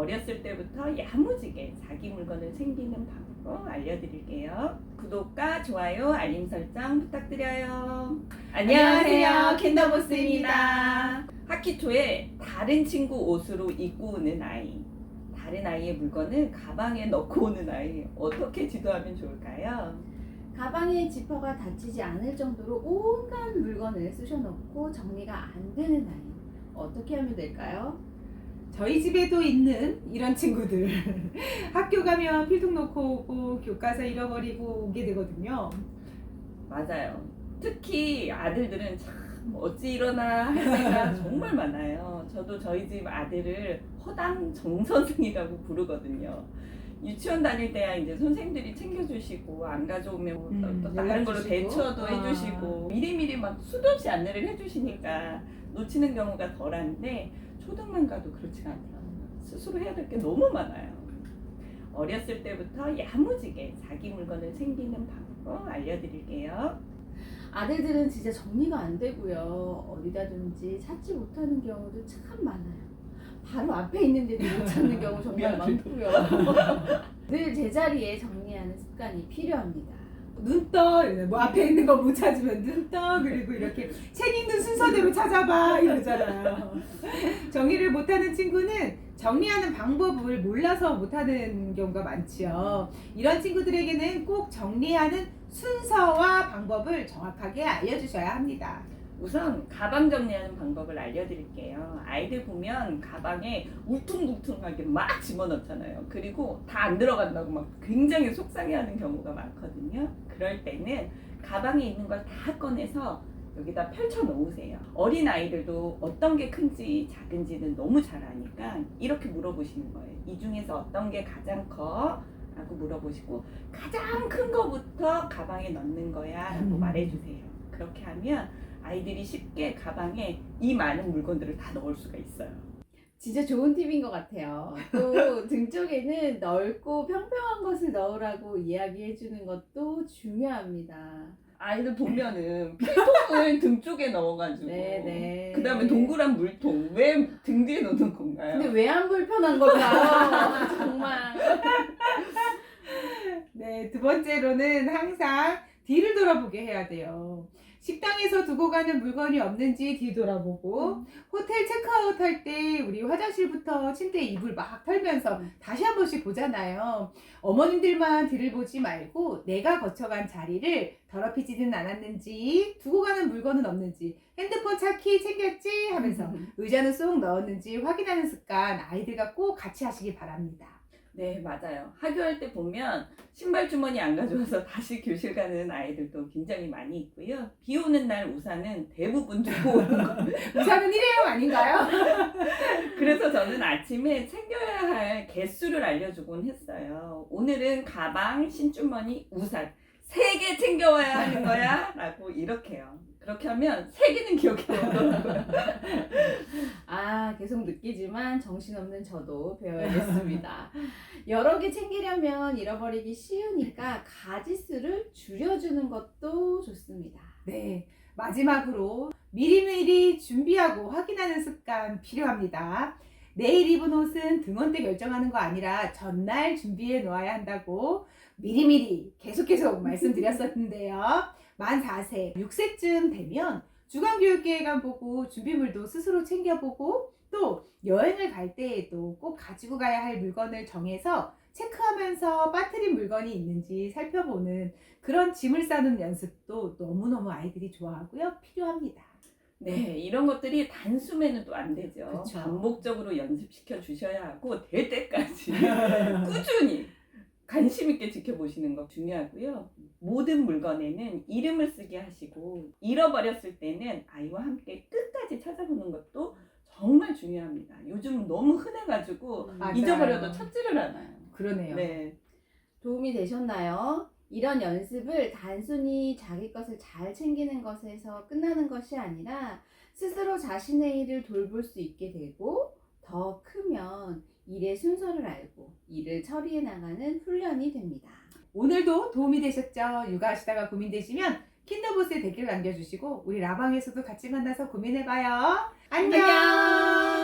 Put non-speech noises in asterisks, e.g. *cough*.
어렸을 때부터 야무지게 자기 물건을 챙기는 방법 알려드릴게요. 구독과 좋아요, 알림 설정 부탁드려요. 안녕하세요, 캔더보스입니다. 초에 다른 친구 옷으로 입고 오는 아이, 다른 아이의 물건을 가방에 넣고 오는 아이, 어떻게 지도하면 좋을까요? 가방에 지퍼가 닫히지 않을 정도로 온갖 물건을 쑤셔넣고 정리가 안 되는 아이 어떻게 하면 될까요? 저희 집에도 있는 이런 친구들 *laughs* 학교 가면 필통 놓고 오고 교과서 잃어버리고 오게 되거든요. 맞아요. 특히 아들들은 참 어찌 일어나 할 때가 *laughs* 정말 많아요. 저도 저희 집 아들을 허당 정 선생이라고 부르거든요. 유치원 다닐 때야 이제 선생님들이 챙겨주시고 안 가져오면 뭐 음, 또 다른 걸로 연락주시고. 대처도 아. 해주시고 미리미리 막 수도 없이 안내를 해주시니까 놓치는 경우가 덜한데 초등만 가도 그렇지가 않더라고요. 스스로 해야 될 게 너무 많아요. 어렸을 때부터 야무지게 자기 물건을 챙기는 방법 알려드릴게요. 아들들은 진짜 정리가 안 되고요. 어디다 둔지 찾지 못하는 경우도 참 많아요. 바로 앞에 있는데도 못 찾는 경우 정말 *laughs* 많고요. *laughs* 늘 제자리에 정리하는 습관이 필요합니다. 눈떠 뭐 앞에 있는 거 못 찾으면 눈떠 그리고 이렇게 책 읽는 순서대로 찾아봐 이러잖아요. 정리를 못하는 친구는 정리하는 방법을 몰라서 못하는 경우가 많지요. 이런 친구들에게는 꼭 정리하는 순서와 방법을 정확하게 알려주셔야 합니다. 우선 가방 정리하는 방법을 알려드릴게요. 아이들 보면 가방에 울퉁불퉁하게 막 집어넣잖아요. 그리고 다 안 들어간다고 막 굉장히 속상해하는 경우가 많거든요. 그럴 때는 가방에 있는 걸 다 꺼내서 여기다 펼쳐 놓으세요. 어린 아이들도 어떤 게 큰지 작은지는 너무 잘 아니까 이렇게 물어보시는 거예요. 이 중에서 어떤 게 가장 커? 라고 물어보시고 가장 큰 거부터 가방에 넣는 거야 라고 음. 말해주세요. 그렇게 하면 아이들이 쉽게 가방에 이 많은 물건들을 다 넣을 수가 있어요. 진짜 좋은 팁인 것 같아요. 또 *laughs* 등 쪽에는 넓고 평평한 것을 넣으라고 이야기해 주는 것도 중요합니다. 아이들 보면은 *laughs* 필통을 등 쪽에 넣어가지고 네네. 그 다음에 동그란 물통 왜 등 뒤에 넣는 건가요? 근데 왜 안 불편한 걸까요? *laughs* 정말. 네, 두 번째로는 항상 뒤를 돌아보게 해야 돼요. 식당에서 두고 가는 물건이 없는지 뒤돌아보고 호텔 체크아웃 할 때 우리 화장실부터 침대 이불 막 털면서 음. 다시 한 번씩 보잖아요. 어머님들만 뒤를 보지 말고 내가 거쳐간 자리를 더럽히지는 않았는지 두고 가는 물건은 없는지 핸드폰 차키 챙겼지 하면서 의자는 쏙 넣었는지 확인하는 습관 아이들과 꼭 같이 하시기 바랍니다. 네 맞아요. 학교할 때 보면 신발 주머니 안 가져와서 *laughs* 다시 교실 가는 아이들도 굉장히 많이 있고요. 비 오는 날 우산은 대부분 두고 오는 거. *laughs* 우산은 일회용 아닌가요? *laughs* 그래서 저는 아침에 챙겨야 할 개수를 알려주곤 했어요. 오늘은 가방, 신주머니, 우산 세 개 챙겨와야 하는 거야? 라고 이렇게요. 그렇게 하면 세 개는 기억해 오더라고요. 아, 계속 느끼지만 정신없는 저도 배워야겠습니다. 여러 개 챙기려면 잃어버리기 쉬우니까 가지수를 줄여주는 것도 좋습니다. 네. 마지막으로 미리미리 준비하고 확인하는 습관 필요합니다. 내일 입은 옷은 등원 때 결정하는 거 아니라 전날 준비해 놓아야 한다고 미리미리 계속 계속 말씀드렸었는데요. 만 4세, 6세쯤 되면 주간교육계획안 보고 준비물도 스스로 챙겨보고 또 여행을 갈 때에도 꼭 가지고 가야 할 물건을 정해서 체크하면서 빠뜨린 물건이 있는지 살펴보는 그런 짐을 싸는 연습도 너무너무 아이들이 좋아하고요. 필요합니다. 네, 이런 것들이 단숨에는 또 안 되죠. 그쵸. 반복적으로 연습시켜 주셔야 하고 될 때까지 *laughs* 꾸준히 관심 있게 지켜보시는 거 중요하고요. 모든 물건에는 이름을 쓰게 하시고 잃어버렸을 때는 아이와 함께 끝까지 찾아보는 것도 정말 중요합니다. 요즘 너무 흔해가지고 맞아요. 잊어버려도 찾지를 않아요. 그러네요. 네, 도움이 되셨나요? 이런 연습을 단순히 자기 것을 잘 챙기는 것에서 끝나는 것이 아니라 스스로 자신의 일을 돌볼 수 있게 되고 더 크면 일의 순서를 알고 일을 처리해 나가는 훈련이 됩니다. 오늘도 도움이 되셨죠? 육아하시다가 고민되시면 킨더보스에 댓글 남겨주시고 우리 라방에서도 같이 만나서 고민해봐요. 안녕. 안녕!